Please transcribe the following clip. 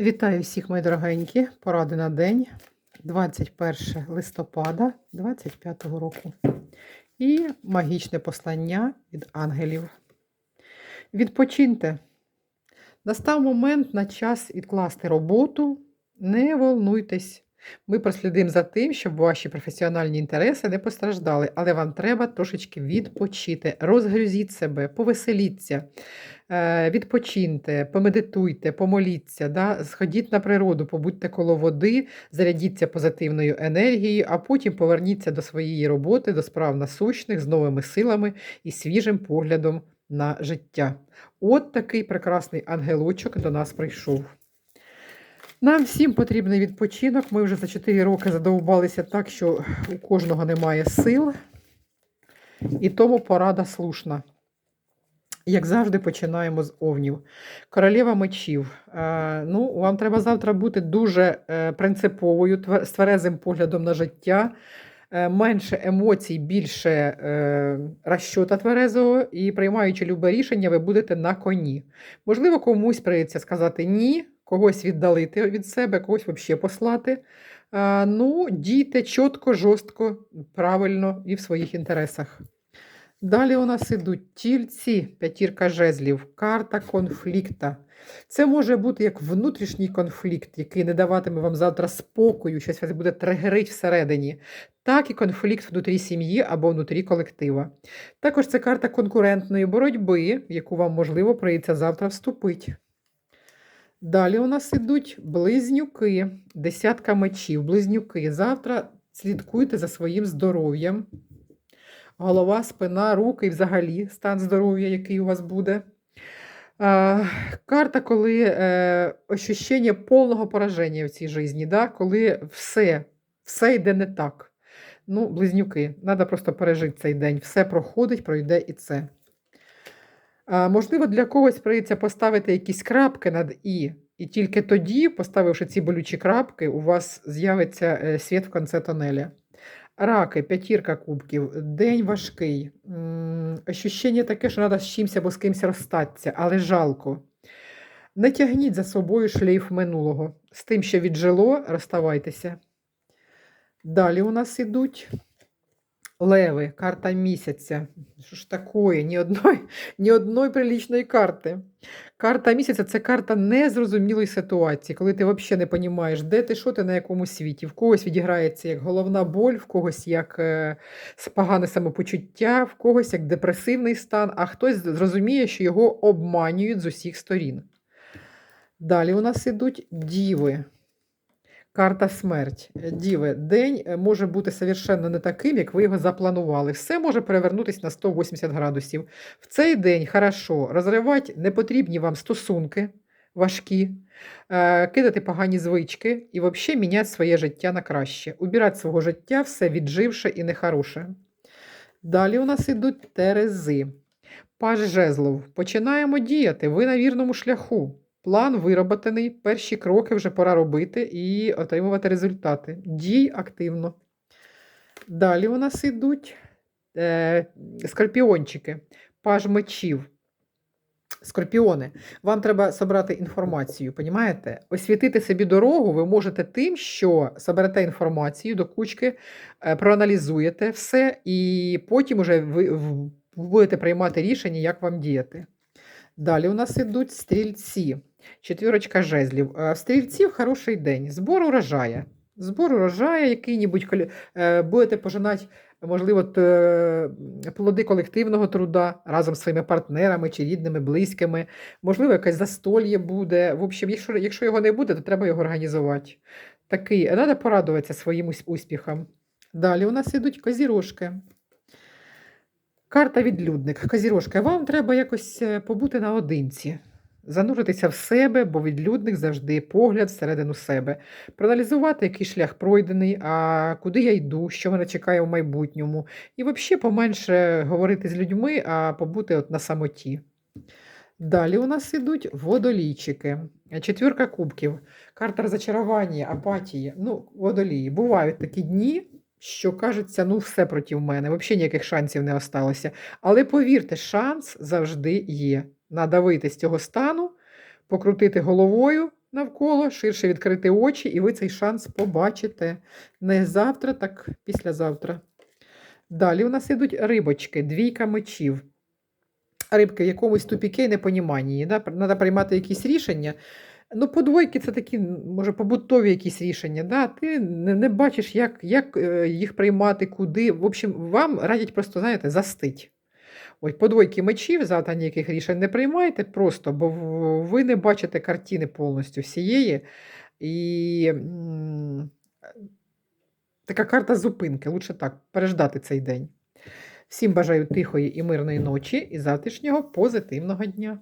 Вітаю всіх, мої дорогенькі. Поради на день 21 листопада 25 року. І магічне послання від ангелів. Відпочиньте. Настав момент на час відкласти роботу. Не волнуйтесь. Ми прослідимо за тим, щоб ваші професіональні інтереси не постраждали, але вам треба трошечки відпочити, розгрузіть себе, повеселіться, е, відпочиньте, помедитуйте, помоліться, да? сходіть на природу, побудьте коло води, зарядіться позитивною енергією, а потім поверніться до своєї роботи, до справ насущних з новими силами і свіжим поглядом на життя. От такий прекрасний ангелочок до нас прийшов. Нам всім потрібний відпочинок. Ми вже за 4 роки задовбалися так, що у кожного немає сил, і тому порада слушна. Як завжди, починаємо з овнів. Королева мечів. Е, ну, вам треба завтра бути дуже е, принциповою, з тверезим поглядом на життя, е, менше емоцій, більше розчота тверезого, і приймаючи любе рішення, ви будете на коні. Можливо, комусь прийдеться сказати ні, когось віддалити від себе, когось взагалі послати. Ну, дійте чітко, жорстко, правильно і в своїх інтересах. Далі у нас ідуть тільці, п'ятірка жезлів, карта конфлікта. Це може бути як внутрішній конфлікт, який не даватиме вам завтра спокою, щось вас буде тригерить всередині, так і конфлікт внутрі сім'ї або внутрі колектива. Також це карта конкурентної боротьби, в яку вам, можливо, прийдеться завтра вступити. Далі у нас ідуть близнюки, десятка мечів, близнюки. Завтра слідкуйте за своїм здоров'ям. Голова, спина, руки і взагалі стан здоров'я, який у вас буде. А, карта, коли е, ощущення повного пораження в цій житті, да? коли все, все йде не так. Ну, близнюки, треба просто пережити цей день. Все проходить, пройде і це. Можливо, для когось прийдеться поставити якісь крапки над І, і тільки тоді, поставивши ці болючі крапки, у вас з'явиться е, світ в кінці тонеля. Раки, п'ятірка кубків, день важкий. Ощущення таке, що треба з чимось або з кимось розстатися, але жалко. Не тягніть за собою шлейф минулого. З тим, що віджило, розставайтеся. Далі у нас ідуть леви, карта місяця. Що ж такое? Ні одної, ні одної прилічної карти. Карта місяця це карта незрозумілої ситуації, коли ти взагалі не розумієш, де ти, що ти на якому світі. В когось відіграється як головна боль, в когось як е, погане самопочуття, в когось як депресивний стан, а хтось зрозуміє, що його обманюють з усіх сторін. Далі у нас ідуть діви. Карта смерть. Е, Діви, день е, може бути совершенно не таким, як ви його запланували. Все може перевернутися на 180 градусів. В цей день хорошо розривати непотрібні вам стосунки важкі, е, кидати погані звички і взагалі міняти своє життя на краще. Убирати свого життя все відживше і нехороше. Далі у нас ідуть терези. Паж жезлов. Починаємо діяти. Ви на вірному шляху. План вироботаний, перші кроки вже пора робити і отримувати результати. Дій активно. Далі у нас ідуть е, скорпіончики, паж мечів. Скорпіони, вам треба собрати інформацію, понімаєте? Освітити собі дорогу ви можете тим, що соберете інформацію до кучки, е, проаналізуєте все, і потім уже ви будете приймати рішення, як вам діяти. Далі у нас ідуть стрільці. Четвірочка жезлів. Е, стрільців хороший день. Збор урожая. Збор урожая, який-небудь е, будете пожинати, можливо, плоди колективного труда разом з своїми партнерами чи рідними, близькими. Можливо, якесь застольє буде. В общем, якщо, якщо його не буде, то треба його організувати. Такий, треба порадуватися своїм успіхам. Далі у нас ідуть козірожки. Карта відлюдник. Козірожка, вам треба якось е, побути наодинці, зануритися в себе, бо відлюдник завжди погляд всередину себе, проаналізувати, який шлях пройдений, а куди я йду, що мене чекає в майбутньому. І взагалі поменше говорити з людьми, а побути от на самоті. Далі у нас ідуть водолійчики. Четвірка кубків, карта розочарування, апатії. Ну, водолії. Бувають такі дні, що кажеться, ну все проти мене, взагалі ніяких шансів не осталося. Але повірте, шанс завжди є. Надо вийти з цього стану, покрутити головою, навколо, ширше відкрити очі, і ви цей шанс побачите. Не завтра, так післязавтра. Далі у нас ідуть рибочки, двійка мечів. Рибки в якомусь тупіке непоніманні. Да? Треба приймати якісь рішення. Ну, по двойки це такі, може, побутові якісь рішення. Да? Ти не, не бачиш, як, як е, їх приймати, куди. В общем, вам радять просто, знаєте, застить. Ой, по двойки мечів завтра ніяких рішень не приймайте просто, бо ви не бачите картини повністю всієї. І така карта зупинки. Лучше так, переждати цей день. Всім бажаю тихої і мирної ночі і завтрашнього позитивного дня.